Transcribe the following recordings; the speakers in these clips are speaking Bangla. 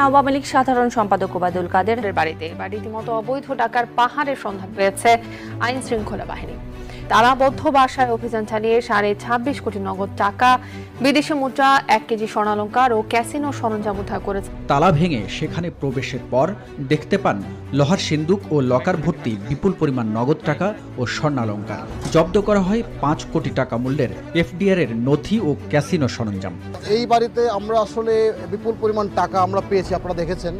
আওয়ামী লীগ সাধারণ সম্পাদক ওবায়দুল কাদের। বাড়িতে এবার রীতিমতো অবৈধ টাকার পাহাড়ের সন্ধান পেয়েছে আইন শৃঙ্খলা বাহিনী। তারাবদ্ধ বাসায় অভিযান চালিয়ে সাড়ে ছাব্বিশ কোটি নগদ টাকা বিদেশি মুদ্রা এক কেজি স্বর্ণালঙ্কার ও ক্যাসিনো সরঞ্জাম উদ্ধার করেছে। তালা ভেঙে সেখানে প্রবেশের পর দেখতে পান লোহার সিন্দুক ও লকার ভর্তি বিপুল পরিমাণ নগদ টাকা ও স্বর্ণালঙ্কার। জব্দ করা হয় পাঁচ কোটি টাকা মূল্যের এফডিআর এর নথি ও ক্যাসিনো সরঞ্জাম। এই বাড়িতে আমরা আসলে বিপুল পরিমাণ টাকা আমরা পেয়েছি আপনারা দেখেছেন।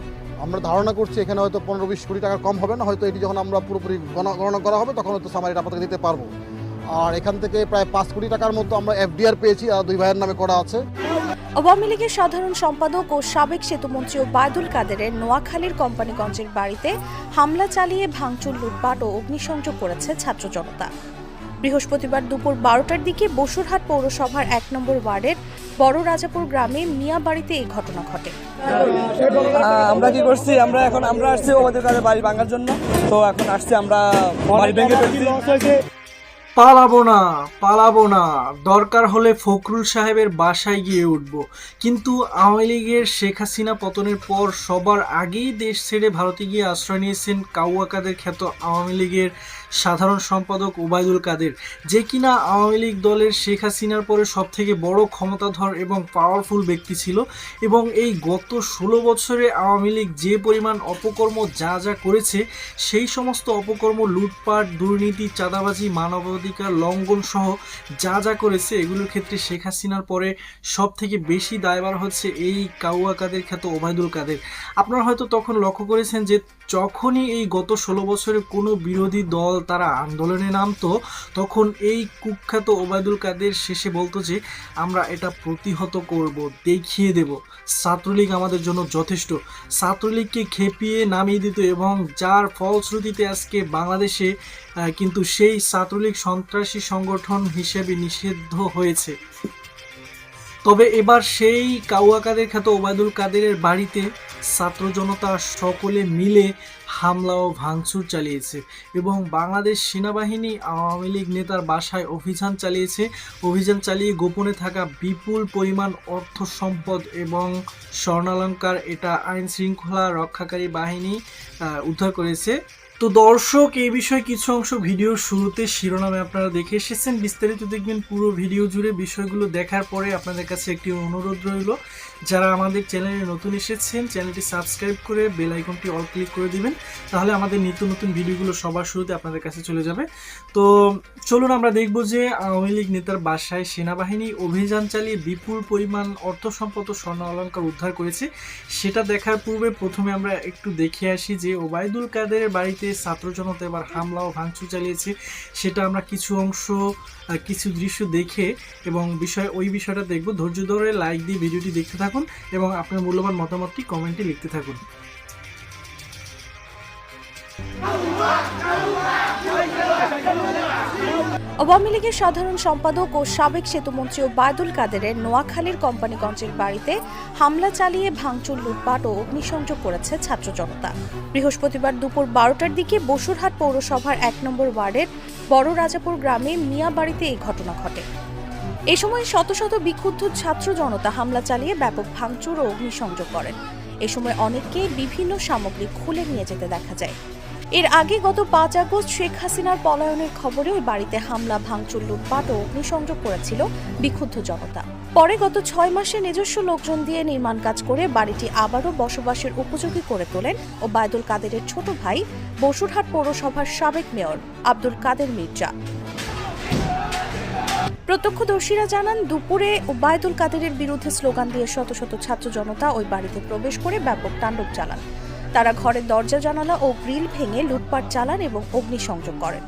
আমরা ধারণা করছি এখানে হয়তো পনেরো বিশ কোটি টাকা কম হবে না, হয়তো এটি যখন আমরা পুরোপুরি গণনা করা হবে তখন হয়তো সামারিটা আপনাকে দিতে পারব। আর এখান থেকে প্রায় পাঁচ কোটি টাকার মতো আমরা এফডিআর পেয়েছি, আর দুই ভাইয়ের নামে করা আছে। আওয়ামী লীগের সাধারণ সম্পাদক ও সাবেক সেতুমন্ত্রী ওবায়দুল কাদেরের নোয়াখালীর কোম্পানিগঞ্জের বাড়িতে হামলা চালিয়ে ভাঙচুর, লুটপাট ও অগ্নিসংযোগ করেছে ছাত্র জনতা। বৃহস্পতিবার দুপুর বারোটার দিকে বসুরহাট পৌরসভার এক নম্বর ওয়ার্ডের বড় রাজাপুর গ্রামে মিয়া বাড়িতে এই ঘটনা ঘটে। আমরা কি করছি? আমরা এখন আমরা আসছি ওদের কাছে বাড়ি ভাঙার জন্য। তো এখন আসছি আমরা বাড়ি ভেঙে পালাবো না পালাবো না। দরকার হলে ফখরুল সাহেবের বাসায় গিয়ে উঠব। কিন্তু আওয়ামী লীগের শেখ হাসিনা পতনের পর সবার আগেই দেশ ছেড়ে ভারতে গিয়ে আশ্রয় নিয়েছেন কাউয়া কাদের খ্যাত আওয়ামী লীগের সাধারণ সম্পাদক ওবায়দুল কাদের, যে কিনা আওয়ামী লীগ দলের শেখ হাসিনার পরে সব থেকে বড় ক্ষমতাধর এবং পাওয়ারফুল ব্যক্তি ছিল এবং এই গত ষোলো বছরে আওয়ামী লীগ যে পরিমাণ অপকর্ম যা যা করেছে, সেই সমস্ত অপকর্ম লুটপাট, দুর্নীতি, চাঁদাবাজি মানবাধিকার লঙ্ঘন সহ যা যা করেছে, এগুলোর ক্ষেত্রে শেখ হাসিনার পরে সব থেকে বেশি দায়বার হচ্ছে এই কাউয়া কাদের খ্যাত ওবায়দুল কাদের। আপনারা হয়তো তখন লক্ষ্য করেছেন যে যখনই এই গত ষোলো বছরে কোনো বিরোধী দল তারা আন্দোলনে নামতো, তখন এই কুখ্যাত ওবায়দুল কাদের শেষে বলতো যে, আমরা এটা প্রতিহত করব, দেখিয়ে দেব। ছাত্রলীগ আমাদের জন্য যথেষ্ট। ছাত্রলীগকে খেপিয়ে নামিয়ে দিত এবং যার ফলশ্রুতিতে আজকে বাংলাদেশে কিন্তু সেই ছাত্রলীগ সন্ত্রাসী সংগঠন হিসেবে নিষিদ্ধ হয়েছে। তবে এবার সেই কাউয়া কাদের খ্যাত ওবায়দুল কাদেরের বাড়িতে ছাত্র জনতা সকলে মিলে হামলা ও ভাঙচুর চালিয়েছে এবং বাংলাদেশ সেনাবাহিনী আওয়ামী লীগ নেতার বাসায় অভিযান চালিয়েছে। অভিযান চালিয়ে গোপনে থাকা বিপুল পরিমাণ অর্থ সম্পদ এবং স্বর্ণালঙ্কার এটা আইন শৃঙ্খলা রক্ষাকারী বাহিনী উদ্ধার করেছে। তো দর্শক, এই বিষয়ে কিছু অংশ ভিডিও শুরুতে শিরোনামে আপনারা দেখে এসেছেন। বিস্তারিত দেখবেন পুরো ভিডিও জুড়ে। বিষয়গুলো দেখার পরে আপনাদের কাছে একটি অনুরোধ রইল। যারা আমাদের চ্যানেলে নতুন এসেছেন, চ্যানেলটি সাবস্ক্রাইব করে বেল আইকনটি অল ক্লিক করে দিবেন, তাহলে আমাদের নিত্য নতুন ভিডিওগুলো সবার শুরুতে আপনাদের কাছে চলে যাবে। তো চলুন আমরা দেখব যে আওয়ামী লীগ নেতার বাসায় সেনাবাহিনী অভিযান চালিয়ে বিপুল পরিমাণ অর্থ সম্পদ ও স্বর্ণ অলঙ্কার উদ্ধার করেছে, সেটা দেখার পূর্বে প্রথমে আমরা একটু দেখে আসি যে ওবায়দুল কাদের বাড়িতে ছাত্র জনতা এবার হামলা ও ভাঙচুর চালিয়েছে, সেটা আমরা কিছু অংশ কিছু দৃশ্য দেখে এবং বিষয়, ওই বিষয়টা দেখব। ধৈর্য ধরে লাইক দিয়ে ভিডিওটি দেখতে থাকুন। এবং আপনার মূল্যবান মতামতটি কমেন্টে লিখতে থাকুন। আওয়ামী লীগের সাধারণ সম্পাদক ও সাবেক সেতুমন্ত্রী ওবায়দুল কাদেরের নোয়াখালীর কোম্পানিগঞ্জের বাড়িতে হামলা চালিয়ে ভাঙচুর, লুটপাট ও অগ্নিসংযোগ করেছে ছাত্র জনতা। বৃহস্পতিবার দুপুর বারোটার দিকে বসুরহাট পৌরসভার এক নম্বর ওয়ার্ডের বড় রাজাপুর গ্রামে মিয়া বাড়িতে এই ঘটনা ঘটে। এ সময় শত শত বিক্ষুব্ধ ছাত্র জনতা হামলা চালিয়ে ব্যাপক ভাঙচুর ও অগ্নিসংযোগ করেন। এ সময় অনেককে বিভিন্ন সামগ্রী খুলে নিয়ে যেতে দেখা যায়। এর আগে গত পাঁচ আগস্ট শেখ হাসিনার পলায়নের খবরে ওই বাড়িতে হামলা, ভাঙচুর, লুটপাট ও অগ্নিসংযোগ করেছিল বিক্ষুব্ধ জনতা। পরে গত ছয় মাসে নিজস্ব লোকজন দিয়ে নির্মাণ কাজ করে বাড়িটি আবারও বসবাসের উপযোগী করে তোলেন ও বায়দুল কাদেরের ছোট ভাই বসুরহাট পৌরসভার সাবেক মেয়র আব্দুল কাদের মির্জা। প্রত্যক্ষদর্শীরা জানান, দুপুরে ওবায়দুল কাদেরের বিরুদ্ধে স্লোগান দিয়ে শত শত ছাত্র জনতা ওই বাড়িতে প্রবেশ করে ব্যাপক তাণ্ডব চালান। তারা ঘরের দরজা, জানালা ও গ্রিল ভেঙে লুটপাট চালান এবং অগ্নিসংযোগ করেন।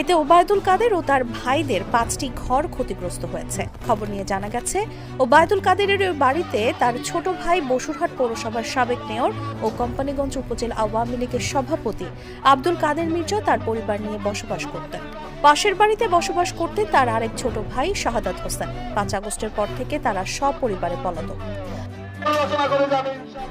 এতে ওবায়দুল কাদের ও তার ভাইদের পাঁচটি ঘর ক্ষতিগ্রস্ত হয়েছে। খবর নিয়ে জানা গেছে, ওবায়দুল কাদেরের বাড়িতে তার ছোট ভাই বসুরহাট পৌরসভার সাবেক মেয়র ও কোম্পানিগঞ্জ উপজেলা আওয়ামী লীগের সভাপতি আব্দুল কাদের মির্জা তার পরিবার নিয়ে বসবাস করতেন। পাশের বাড়িতে বসবাস করতেন তার আরেক ছোট ভাই শাহাদাত হোসেন। পাঁচ আগস্টের পর থেকে তারা সপরিবারে পলাতক।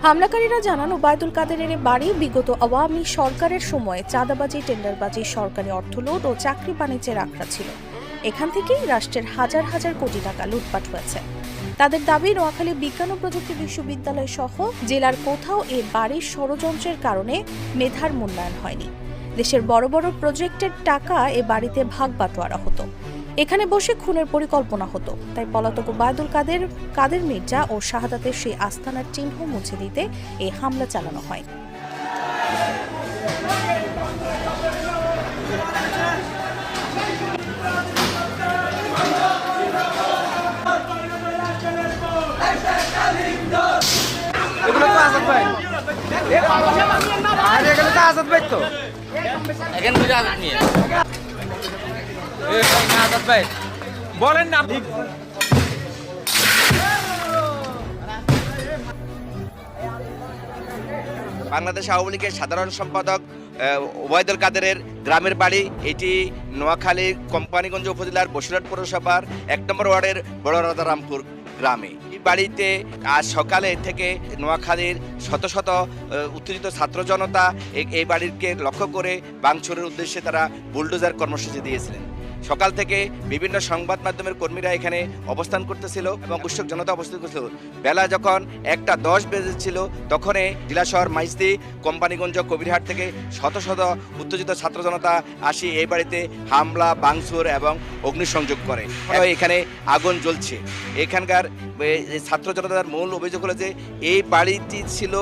হামলাকারীরা জানান ওবায়দুল কাদেরের বাড়ি বিগত আওয়ামী সরকারের সময়ে চাঁদাবাজি, টেন্ডারবাজি, সরকারি অর্থলুট ও চাকরি বাণিজ্যের আখড়া ছিল। এখান থেকেই রাষ্ট্রের হাজার হাজার কোটি টাকা লুটপাট হয়েছে। তাদের দাবি, নোয়াখালী বিজ্ঞান ও প্রযুক্তি বিশ্ববিদ্যালয় সহ জেলার কোথাও এ বাড়ির ষড়যন্ত্রের কারণে মেধার মূল্যায়ন হয়নি। দেশের বড় বড় প্রজেক্টের টাকা এ বাড়িতে ভাগ বাটোয়ারা হতো। এখানে বসে খুনের পরিকল্পনা হতো। তাই পলাতক বায়দুল কাদের কাদের মির্জা ও শাহাদাতের সেই আস্থানার চিহ্ন মুছে দিতে এই হামলা চালানো হয়। এগুলো আর তো ভাই তো। এখান থেকে ভাই, বলেন না বাংলাদেশ আওয়ামী লীগের সাধারণ সম্পাদক ওবায়দুল কাদেরের গ্রামের বাড়ি এটি নোয়াখালী কোম্পানিগঞ্জ উপজেলার বসিরহাট পৌরসভার এক নম্বর ওয়ার্ডের বড় রাজারামপুর। গ্রামে। এই বাড়িতে আজ সকালে থেকে নোয়াখালীর শত শত উত্তেজিত ছাত্র জনতা এই- বাড়িকে লক্ষ্য করে বাংচুরের উদ্দেশ্যে তারা বুলডোজার কর্মসূচি দিয়েছিলেন। সকাল থেকে বিভিন্ন সংবাদ মাধ্যমের কর্মীরা এখানে অবস্থান করতেছিল এবং উৎসুক জনতা অবস্থান করছিল বেলা যখন একটা দশ বেজেছিল, তখনই জেলা শহর মাইস্তি কোম্পানিগঞ্জ, কবিরহাট থেকে শত শত উত্তেজিত ছাত্র জনতা আসি এই বাড়িতে হামলা বাংসুর এবং অগ্নিসংযোগ করে। এখানে আগুন জ্বলছে। এখানকার ছাত্র জনতার মূল অভিযোগ হলো যে, এই বাড়িটি ছিল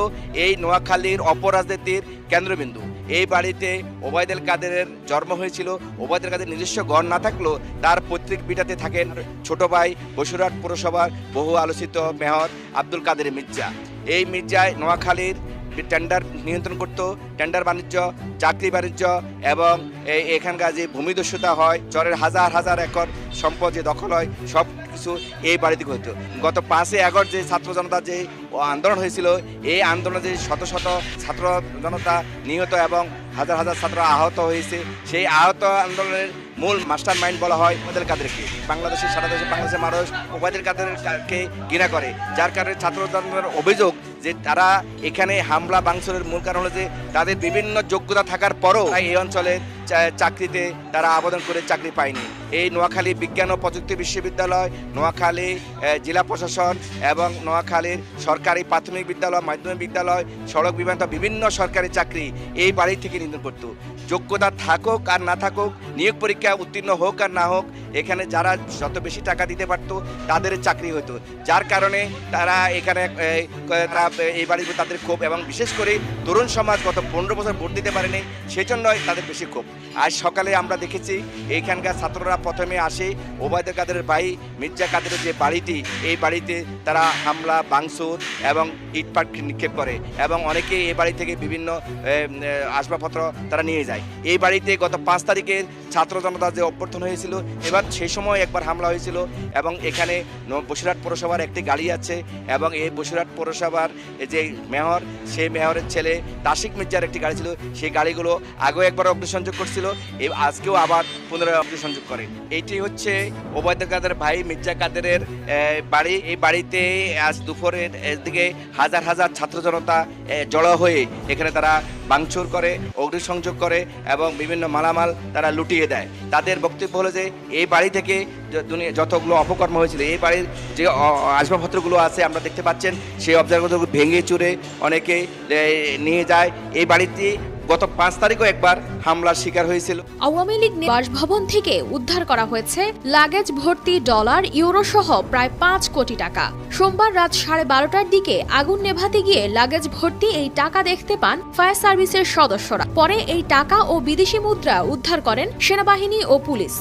এই নোয়াখালীর অপরাজনীতির কেন্দ্রবিন্দু। এই বাড়িতে ওবায়দুল কাদেরের জন্ম হয়েছিল। ওবায়দুল কাদের নিজস্ব ঘর না থাকলেও তার পৈতৃক পিঠাতে থাকেন ছোট ভাই বসুরহাট পুরসভার বহু আলোচিত মেয়র আব্দুল কাদের মির্জা। এই মির্জায় নোয়াখালীর টেন্ডার নিয়ন্ত্রণ করত টেন্ডার বাণিজ্য, চাকরি বাণিজ্য এবং এখানকার যে ভূমিদস্যুতা হয়, চরের হাজার হাজার একর সম্পদ যে দখল হয়, সব কিছু এই বাড়িতে হতো গত পাঁচই আগস্ট যে ছাত্র জনতা যে আন্দোলন হয়েছিল, এই আন্দোলনে যে শত শত ছাত্র জনতা নিহত এবং হাজার হাজার ছাত্র আহত হয়েছে, সেই আহত আন্দোলনের মূল মাস্টার মাইন্ড বলা হয় ওবায়দুল কাদেরকে। বাংলাদেশের সারা দেশে বাংলাদেশের মানুষ ওবায়দুল কাদেরকে ঘৃণা করে, যার কারণে ছাত্র জনতার অভিযোগ যে তারা এখানে হামলা বাংসুরের মূল কারণ হলো যে তাদের বিভিন্ন যোগ্যতা থাকার পরও এই অঞ্চলের চা- চাকরিতে তারা আবেদন করে চাকরি পায়নি। এই নোয়াখালী বিজ্ঞান ও প্রযুক্তি বিশ্ববিদ্যালয়, নোয়াখালী জেলা প্রশাসন এবং নোয়াখালীর সরকারি প্রাথমিক বিদ্যালয়, মাধ্যমিক বিদ্যালয়, সড়ক বিমান বিভিন্ন সরকারি চাকরি এই বাড়ি থেকে নির্ধারণ করতো যোগ্যতা থাকুক আর না থাকুক, নিয়োগ পরীক্ষা উত্তীর্ণ হোক আর না হোক এখানে যারা যত বেশি টাকা দিতে পারতো তাদের চাকরি হতো। যার কারণে তারা এখানে এই, তারা এই বাড়িতে তাদের ক্ষোভ এবং বিশেষ করে তরুণ সমাজ গত পনেরো বছর ভোট দিতে পারেনি সেজন্যই তাদের বেশি ক্ষোভ। আজ সকালে আমরা দেখেছি এইখানকার ছাত্ররা প্রথমে আসে ওবায়দুল কাদেরের ভাই মির্জা কাদেরের যে বাড়িটি এই বাড়িতে তারা হামলা বাংসুর এবং ইটপাট নিক্ষেপ করে এবং অনেকে এই বাড়ি থেকে বিভিন্ন আসবাবপত্র তারা নিয়ে যায়। এই বাড়িতে গত পাঁচ তারিখের ছাত্র জনতা যে অভ্যর্থন হয়েছিল এবার সেই সময় একবার হামলা হয়েছিল এবং এখানে বসিরহাট পৌরসভার একটি গাড়ি আছে এবং এই বসিরহাট পৌরসভার যে মেয়র, সেই মেয়রের ছেলে তাসিক মির্জার একটি গাড়ি ছিল। সেই গাড়িগুলো আগেও একবার অগ্নিসংযোগ করছিল এই আজকেও আবার পুনরায় অগ্নিসংযোগ করে। এইটি হচ্ছে ওবায়দুল কাদের ভাই মির্জা কাদেরের বাড়ি। এই বাড়িতে আজ দুপুরের দিকে হাজার হাজার ছাত্র জনতা জড়ো হয়ে এখানে তারা ভাঙচুর করে, অগ্নিসংযোগ করে এবং বিভিন্ন মালামাল তারা লুটিয়ে দেয়। তাদের বক্তব্য হলো যে, এই বাড়ি থেকে যতগুলো অপকর্ম হয়েছিল, এই বাড়ির যে আসবাবপত্রগুলো আছে, আমরা দেখতে পাচ্ছেন, সেই অবজারগুলো ভেঙে চুরে অনেকে নিয়ে যায়। এই বাড়িতে গত পাঁচ তারিখও একবার হামলার শিকার হয়েছিল। আওয়ামী লীগ বাসভবন থেকে উদ্ধার করা হয়েছে লাগেজ ভর্তি ডলার, ইউরো সহ প্রায় পাঁচ কোটি টাকা। সোমবার রাত সাড়ে বারোটার দিকে আগুন নেভাতে গিয়ে লাগেজ ভর্তি এই টাকা দেখতে পান ফায়ার সার্ভিসের সদস্যরা। পরে এই টাকা ও বিদেশি মুদ্রা উদ্ধার করেন সেনাবাহিনী ও পুলিশ।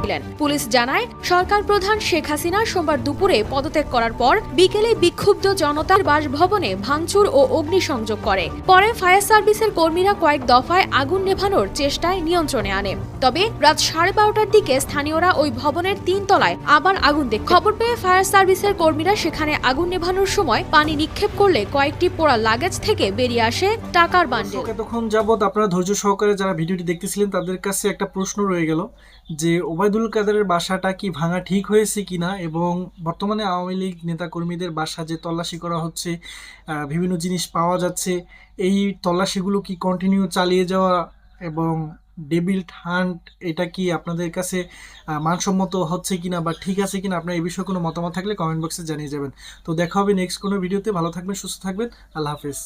ছিলেন। পুলিশ জানায়, সরকার প্রধান শেখ হাসিনা সোমবার দুপুরে পদত্যাগ করার পর বিকেলে বিক্ষুব্ধ জনতার বাসভবনে ভাঙচুর ও অগ্নিসংযোগ করে। পরে ফায়ার সার্ভিসের কর্মীরা কয়েক দফায় আগুন নেভানোর চেষ্টায় নিয়ন্ত্রণে আনে। তবে রাত সাড়ে বারোটার দিকে স্থানীয়রা ওই ভবনের তিন তলায় আবার আগুন দেখ। খবর পেয়ে ফায়ার সার্ভিসের কর্মীরা সেখানে আগুন নেভানোর সময় পানি নিক্ষেপ করলে কয়েকটি পোড়া লাগেজ থেকে বেরিয়ে আসে টাকার বান্ডেল। এতক্ষণ যাবৎ আপনারা ধৈর্য সহকারে যারা ভিডিওটি দেখতেছিলেন, তাদের কাছে একটা প্রশ্ন রয়ে গেল যে ওবায়দুল কাদেরের বাসাটা কি ভাঙা ঠিক হয়েছে কিনা এবং বর্তমানে আওয়ামী লীগ নেতাকর্মীদের বাসা যে তল্লাশি করা হচ্ছে বিভিন্ন জিনিস পাওয়া যাচ্ছে, এই তল্লাশিগুলো কি কন্টিনিউ চালিয়ে যাওয়া এবং ডেবিল্ট হান্ট এটা কি আপনাদের কাছে মানসম্মত হচ্ছে কিনা বা ঠিক আছে কিনা আপনার এই বিষয়ে কোনো মতামত থাকলে কমেন্ট বক্সে জানিয়ে যাবেন। তো দেখা হবে নেক্সট কোনো ভিডিওতে ভালো থাকবেন, সুস্থ থাকবেন, আল্লাহ হাফেজ।